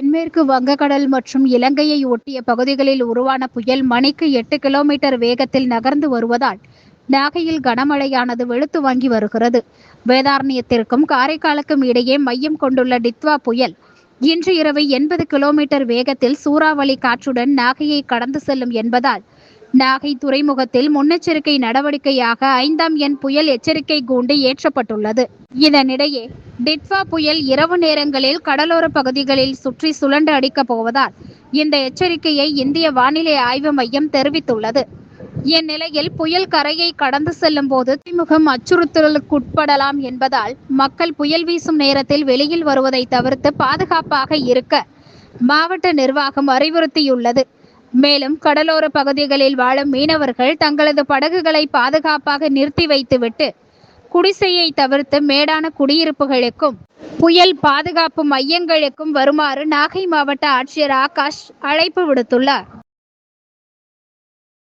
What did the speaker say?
தென்மேற்கு வங்கக்கடல் மற்றும் இலங்கையை ஒட்டிய பகுதிகளில் உருவான புயல் மணிக்கு எட்டு கிலோமீட்டர் வேகத்தில் நகர்ந்து வருவதால் நாகையில் கனமழையானது வெளுத்து வாங்கி வருகிறது. வேதாரண்யத்திற்கும் காரைக்காலுக்கும் இடையே மையம் கொண்டுள்ள டித்வா புயல் இன்று இரவு எண்பது கிலோமீட்டர் வேகத்தில் சூறாவளி காற்றுடன் நாகையை கடந்து செல்லும் என்பதால் நாகை துறைமுகத்தில் முன்னெச்சரிக்கை நடவடிக்கையாக ஐந்தாம் எண் புயல் எச்சரிக்கை கூண்டு ஏற்றப்பட்டுள்ளது. இதனிடையே டிட்வா புயல் இரவு நேரங்களில் கடலோர பகுதிகளில் சுற்றி சுழண்டு அடிக்கப் போவதால் இந்த எச்சரிக்கையை இந்திய வானிலை ஆய்வு மையம் தெரிவித்துள்ளது. இந்நிலையில் புயல் கரையை கடந்து செல்லும் போது துறைமுகம் அச்சுறுத்தலுக்குட்படலாம் என்பதால் மக்கள் புயல் வீசும் நேரத்தில் வெளியில் வருவதை தவிர்த்து பாதுகாப்பாக இருக்க மாவட்ட நிர்வாகம் அறிவுறுத்தியுள்ளது. மேலும் கடலோர பகுதிகளில் வாழும் மீனவர்கள் தங்களது படகுகளை பாதுகாப்பாக நிறுத்தி வைத்துவிட்டு குடிசையை தவிர்த்து மேடான குடியிருப்புகளுக்கும் புயல் பாதுகாப்பு மையங்களுக்கும் வருமாறு நாகை மாவட்ட ஆட்சியர் ஆகாஷ் அழைப்பு விடுத்துள்ளார்.